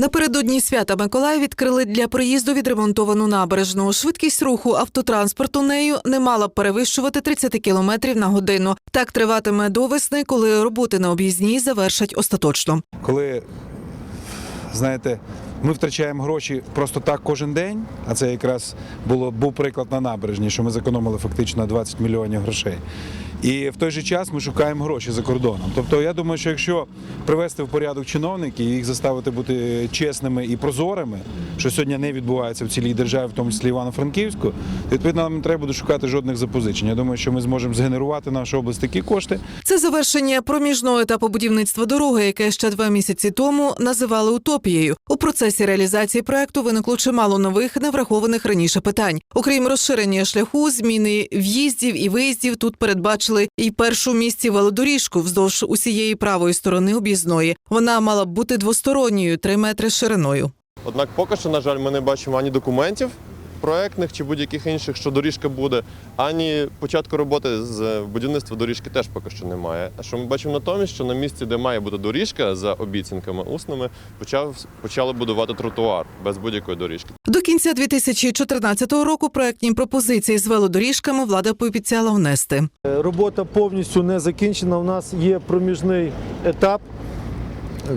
Напередодні свята Миколая відкрили для проїзду відремонтовану набережну. Швидкість руху автотранспорту нею не мала б перевищувати 30 км на годину. Так триватиме до весни, коли роботи на об'їзній завершать остаточно. коли знаєте, ми втрачаємо гроші просто так кожен день, а це якраз було, був приклад на набережні, що ми зекономили фактично 20 мільйонів грошей. І в той же час ми шукаємо гроші за кордоном. Тобто, я думаю, що якщо привести в порядок чиновників їх заставити бути чесними і прозорими, що сьогодні не відбувається в цілій державі, в тому числі Івано-Франківську, відповідно нам не треба буде шукати жодних запозичень. Я думаю, що ми зможемо згенерувати нашу область такі кошти, Це завершення проміжного етапу будівництва дороги, яке ще два місяці тому називали утопією. У процесі реалізації проекту виникло чимало нових неврахованих раніше питань. Окрім розширення шляху, зміни в'їздів і виїздів тут передбачили і першу місці велодоріжку вздовж усієї правої сторони об'їзної. Вона мала б бути двосторонньою, 3 метри шириною. Однак поки що, на жаль, ми не бачимо ані документів проектних чи будь-яких інших, що доріжка буде, ані початку роботи з будівництва доріжки теж поки що немає. А що ми бачимо натомість, що на місці, де має бути доріжка, за обіцянками усними, почав почали будувати тротуар без будь-якої доріжки. До кінця 2014 року проектні пропозиції з велодоріжками влада пообіцяла внести. Робота повністю не закінчена. У нас є проміжний етап.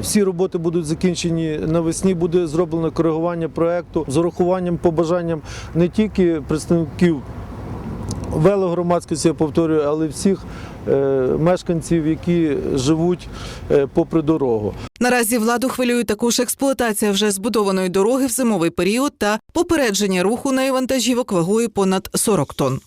Всі роботи будуть закінчені навесні. Буде зроблено коригування проекту з урахуванням побажанням не тільки представників велогромадськості, я повторюю, але й всіх е, мешканців, які живуть е, попри дорогу. Наразі владу хвилює також експлуатація вже збудованої дороги в зимовий період та попередження руху неї вантажівок вагою понад 40 тонн.